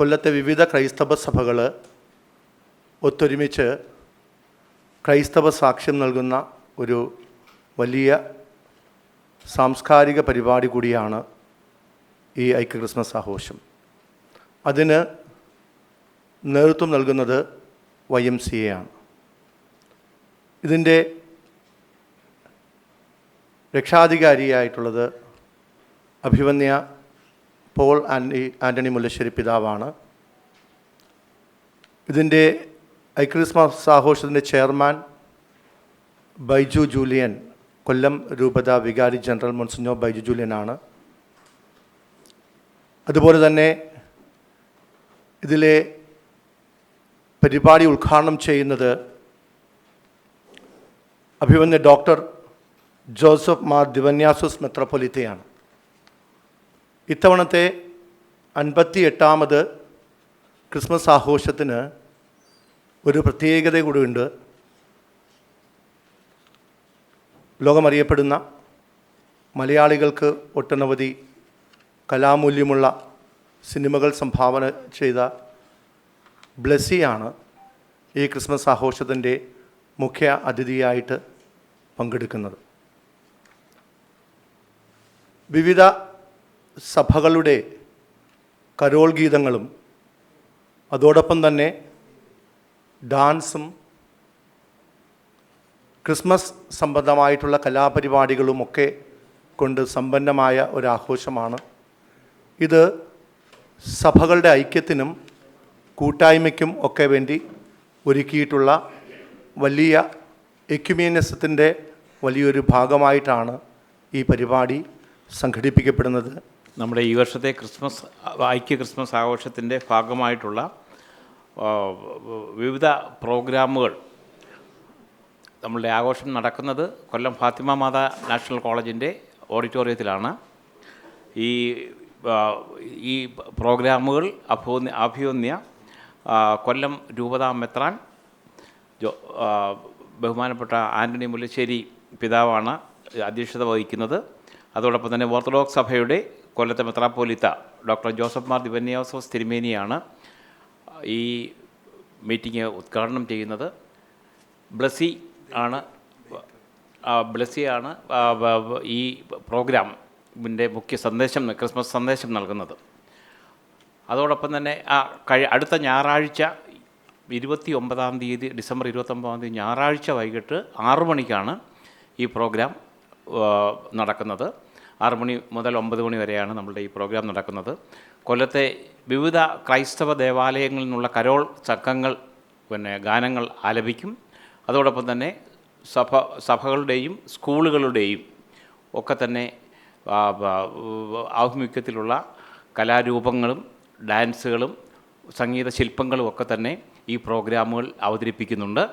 കൊല്ലത്തെ വിവിധ ക്രൈസ്തവ സഭകൾ ഒത്തൊരുമിച്ച് ക്രൈസ്തവ സാക്ഷ്യം നൽകുന്ന ഒരു വലിയ സാംസ്കാരിക പരിപാടി കൂടിയാണ് ഈ ഐക്യ ക്രിസ്മസ് ആഘോഷം. അതിന് നേതൃത്വം നൽകുന്നത് വൈ എം സി എ ആണ്. ഇതിന്റെ രക്ഷാധികാരിയായിട്ടുള്ളത് അഭിവന്യ പോൾ ആന്റണി ആന്റണി മുല്ലശ്ശേരി പിതാവാണ്. ഇതിന്റെ ഐക്രിസ്മസ് ആഘോഷത്തിന്റെ ചെയർമാൻ ബൈജു ജൂലിയൻ കൊല്ലം രൂപത വികാരി ജനറൽ മൊൻസിഞ്ഞോ ബൈജു ജൂലിയനാണ്. അതുപോലെ തന്നെ ഇതിലെ പരിപാടി ഉദ്ഘാടനം ചെയ്യുന്നത് അഭിമന്യ ഡോക്ടർ ജോസഫ് മാർ ദിവന്യാസുസ് മെത്രപ്പൊലിത്തയാണ്. ഇത്തവണത്തെ അൻപത്തി എട്ടാമത് ക്രിസ്മസ് ആഘോഷത്തിന് ഒരു പ്രത്യേകത കൂടിയുണ്ട്. ലോകമറിയപ്പെടുന്ന മലയാളികൾക്ക് ഒട്ടനവധി കലാമൂല്യമുള്ള സിനിമകൾ സംഭാവന ചെയ്ത ബ്ലെസ്സിയാണ് ഈ ക്രിസ്മസ് ആഘോഷത്തിന്റെ മുഖ്യ അതിഥിയായിട്ട് പങ്കെടുക്കുന്നത്. വിവിധ സഭകളുടെ കരോൾ ഗീതങ്ങളും അതോടൊപ്പം തന്നെ ഡാൻസും ക്രിസ്മസ് സംബന്ധമായിട്ടുള്ള കലാപരിപാടികളുമൊക്കെ കൊണ്ട് സമ്പന്നമായ ഒരാഘോഷമാണ്. ഇത് സഭകളുടെ ഐക്യത്തിനും കൂട്ടായ്മയ്ക്കും ഒക്കെ വേണ്ടി ഒരുക്കിയിട്ടുള്ള വലിയ എക്യുമീനസത്തിന്റെ വലിയൊരു ഭാഗമായിട്ടാണ് ഈ പരിപാടി സംഘടിപ്പിക്കപ്പെടുന്നത്. നമ്മുടെ ഈ വർഷത്തെ ക്രിസ്മസ് ഐക്യ ക്രിസ്മസ് ആഘോഷത്തിന്റെ ഭാഗമായിട്ടുള്ള വിവിധ പ്രോഗ്രാമുകൾ. നമ്മളുടെ ആഘോഷം നടക്കുന്നത് കൊല്ലം ഫാത്തിമ മാതാ നാഷണൽ കോളേജിന്റെ ഓഡിറ്റോറിയത്തിലാണ്. ഈ ഈ പ്രോഗ്രാമുകൾ അഭോന്യ അഭിയോന്യ കൊല്ലം രൂപതാ മെത്രാൻ ജോ ബഹുമാനപ്പെട്ട ആന്റണി മുല്ലശ്ശേരി പിതാവാണ് അധ്യക്ഷത വഹിക്കുന്നത്. അതോടൊപ്പം തന്നെ ഓർത്തഡോക്സ് സഭയുടെ കൊല്ലത്തെ മെത്രാപ്പോലിത്ത ഡോക്ടർ ജോസഫ് മാർ ദിവന്യാസോസ് തിരുമേനിയാണ് ഈ മീറ്റിംഗ് ഉദ്ഘാടനം ചെയ്യുന്നത്. ബ്ലസ്സി ആണ് ബ്ലസ്സിയാണ് ഈ പ്രോഗ്രാമിന്റെ മുഖ്യ സന്ദേശം ക്രിസ്മസ് സന്ദേശം നൽകുന്നത്. അതോടൊപ്പം തന്നെ ആ കഴി അടുത്ത ഞായറാഴ്ച ഇരുപത്തി ഒമ്പതാം തീയതി ഡിസംബർ ഇരുപത്തൊമ്പതാം തീയതി ഞായറാഴ്ച വൈകിട്ട് ആറു മണിക്കാണ് ഈ പ്രോഗ്രാം നടക്കുന്നത്. ആറ് മണി മുതൽ ഒമ്പത് മണി വരെയാണ് നമ്മളുടെ ഈ പ്രോഗ്രാം നടക്കുന്നത്. കൊല്ലത്തെ വിവിധ ക്രൈസ്തവ ദേവാലയങ്ങളിൽ നിന്നുള്ള കരോൾ ചക്കങ്ങൾ പിന്നെ ഗാനങ്ങൾ ആലപിക്കും. അതോടൊപ്പം തന്നെ സഭ സഭകളുടെയും സ്കൂളുകളുടെയും ഒക്കെ തന്നെ ആഭിമുഖ്യത്തിലുള്ള കലാരൂപങ്ങളും ഡാൻസുകളും സംഗീത ശില്പങ്ങളും ഒക്കെ തന്നെ ഈ പ്രോഗ്രാമുകൾ അവതരിപ്പിക്കുന്നുണ്ട്.